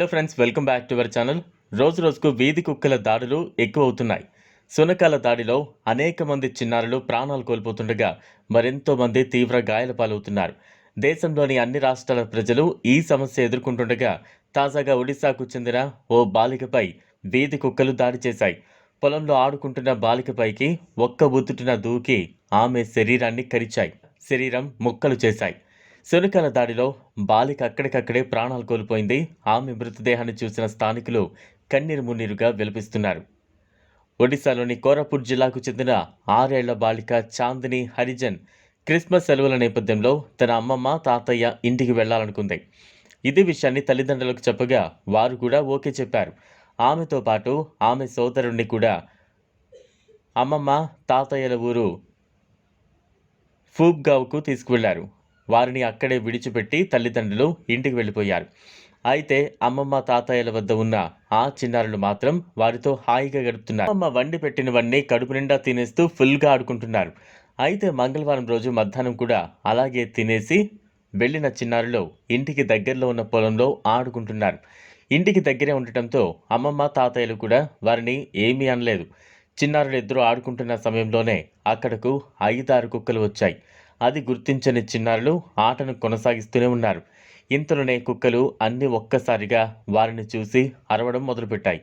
Hello friends welcome back to our channel. రోజు రోజుకు వీధి కుక్కల దాడులు ఎక్కువ అవుతున్నాయి సునకాల దాడిలో అనేక మంది చిన్నారులు ప్రాణాలు కోల్పోతుండగా మరెంతో మంది తీవ్ర గాయాల పాలవుతున్నారు. దేశంలోని అన్ని రాష్ట్రాల ప్రజలు ఈ సమస్య ఎదుర్కొంటుండగా తాజాగా ఒడిశాకు చెందిన ఓ బాలికపై వీధి కుక్కలు దాడి చేశాయి. పొలంలో ఆడుకుంటున్న బాలికపైకి ఒక్క బుద్దుటిన దూకి ఆమె శరీరాన్ని కరిచాయి. శరీరం ముక్కలు చేశాయి. శునకాల దాడిలో బాలిక అక్కడికక్కడే ప్రాణాలు కోల్పోయింది. ఆమె మృతదేహాన్ని చూసిన స్థానికులు కన్నీరు మున్నీరుగా విలపిస్తున్నారు. ఒడిశాలోని కోరాపూర్ జిల్లాకు చెందిన ఆరేళ్ళ బాలిక చాందిని హరిజన్ క్రిస్మస్ సెలవుల నేపథ్యంలో తన అమ్మమ్మ తాతయ్య ఇంటికి వెళ్ళాలనుకుంది ఇదే విషయాన్ని తల్లిదండ్రులకు చెప్పగా వారు కూడా ఓకే చెప్పారు. ఆమెతో పాటు ఆమె సోదరుణ్ణి కూడా అమ్మమ్మ తాతయ్యల ఊరు ఫూబ్గావ్కు తీసుకువెళ్ళారు. వారిని అక్కడే విడిచిపెట్టి తల్లిదండ్రులు ఇంటికి వెళ్ళిపోయారు. అయితే అమ్మమ్మ తాతయ్యల వద్ద ఉన్న ఆ చిన్నారులు మాత్రం వారితో హాయిగా గడుపుతున్నారు. అమ్మమ్మ వండి పెట్టినవన్నీ కడుపు నిండా తినేస్తూ ఫుల్గా ఆడుకుంటున్నారు. అయితే మంగళవారం రోజు మధ్యాహ్నం కూడా అలాగే తినేసి వెళ్ళిన చిన్నారులు ఇంటికి దగ్గరలో ఉన్న పొలంలో ఆడుకుంటున్నారు. ఇంటికి దగ్గరే ఉండటంతో అమ్మమ్మ తాతయ్యలు కూడా వారిని ఏమీ అనలేదు. చిన్నారులు ఇద్దరు ఆడుకుంటున్న సమయంలోనే అక్కడకు ఐదారు కుక్కలు వచ్చాయి. అది గుర్తించని చిన్నారులు ఆటను కొనసాగిస్తూనే ఉన్నారు. ఇంతలోనే కుక్కలు అన్ని ఒక్కసారిగా వారిని చూసి అరవడం మొదలుపెట్టాయి.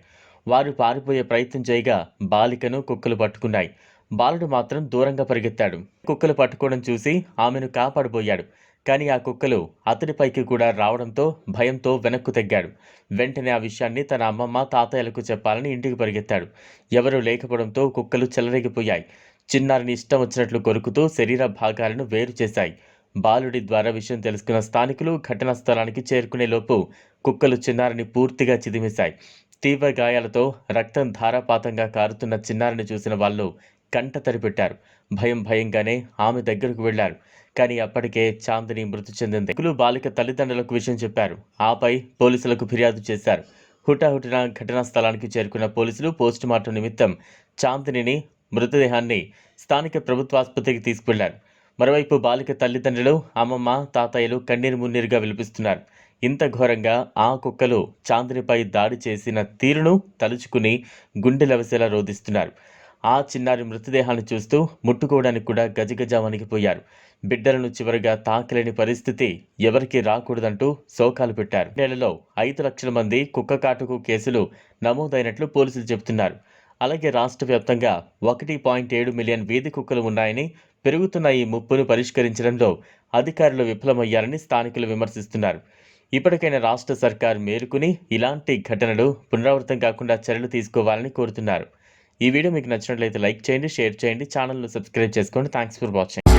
వారు పారిపోయే ప్రయత్నం చేయగా బాలికను కుక్కలు పట్టుకున్నాయి. బాలుడు మాత్రం దూరంగా పరిగెత్తాడు. కుక్కలు పట్టుకోవడం చూసి ఆమెను కాపాడబోయాడు. కానీ ఆ కుక్కలు అతడిపైకి కూడా రావడంతో భయంతో వెనక్కు తగ్గాడు. వెంటనే ఆ విషయాన్ని తన అమ్మమ్మ తాతయ్యలకు చెప్పాలని ఇంటికి పరిగెత్తాడు. ఎవరూ లేకపోవడంతో కుక్కలు చెలరేగిపోయాయి. చిన్నారిని ఇష్టం వచ్చినట్లు కొరుకుతూ శరీర భాగాలను వేరు చేశాయి. బాలుడి ద్వారా విషయం తెలుసుకున్న స్థానికులు ఘటనా స్థలానికి చేరుకునే లోపు కుక్కలు చిన్నారిని పూర్తిగా చిదిమేశాయి. తీవ్ర గాయాలతో రక్తం ధారాపాతంగా కారుతున్న చిన్నారిని చూసిన వాళ్ళు కంట తరిపెట్టారు. భయం భయంగానే ఆమె దగ్గరకు వెళ్ళారు. కానీ అప్పటికే చాందిని మృతి చెందింది. కులు బాలిక తల్లిదండ్రులకు విషయం చెప్పారు. ఆపై పోలీసులకు ఫిర్యాదు చేశారు. హుటాహుటిన ఘటనా స్థలానికి చేరుకున్న పోలీసులు పోస్టుమార్టం నిమిత్తం చాందినిని మృతదేహాన్ని స్థానిక ప్రభుత్వ ఆసుపత్రికి తీసుకువెళ్ళారు మరోవైపు బాలిక తల్లిదండ్రులు అమ్మమ్మ తాతయ్యలు కన్నీరు మున్నీరుగా విలిపిస్తున్నారు. ఇంత ఘోరంగా ఆ కుక్కలు చాందినిపై దాడి చేసిన తీరును తలుచుకుని గుండెలవసేలా రోధిస్తున్నారు. ఆ చిన్నారి మృతదేహాన్ని చూస్తూ ముట్టుకోవడానికి కూడా గజగజ వణికిపోయారు. బిడ్డలను చివరిగా తాకలేని పరిస్థితి ఎవరికీ రాకూడదంటూ శోకాలు పెట్టారు. నెలలో ఐదు లక్షల మంది కుక్క కాటుకు కేసులు నమోదైనట్లు పోలీసులు చెబుతున్నారు. అలాగే రాష్ట్ర వ్యాప్తంగా ఒకటి పాయింట్ ఏడు మిలియన్ వీధి కుక్కలు ఉన్నాయని పెరుగుతున్న ఈ ముప్పును పరిష్కరించడంలో అధికారులు విఫలమయ్యారని స్థానికులు విమర్శిస్తున్నారు. ఇప్పటికైనా రాష్ట్ర సర్కార్ మేలుకుని ఇలాంటి ఘటనలు పునరావృతం కాకుండా చర్యలు తీసుకోవాలని కోరుతున్నారు. ఈ వీడియో మీకు నచ్చినట్లయితే లైక్ చేయండి షేర్ చేయండి ఛానల్ను సబ్స్క్రైబ్ చేసుకోండి. Thanks for watching.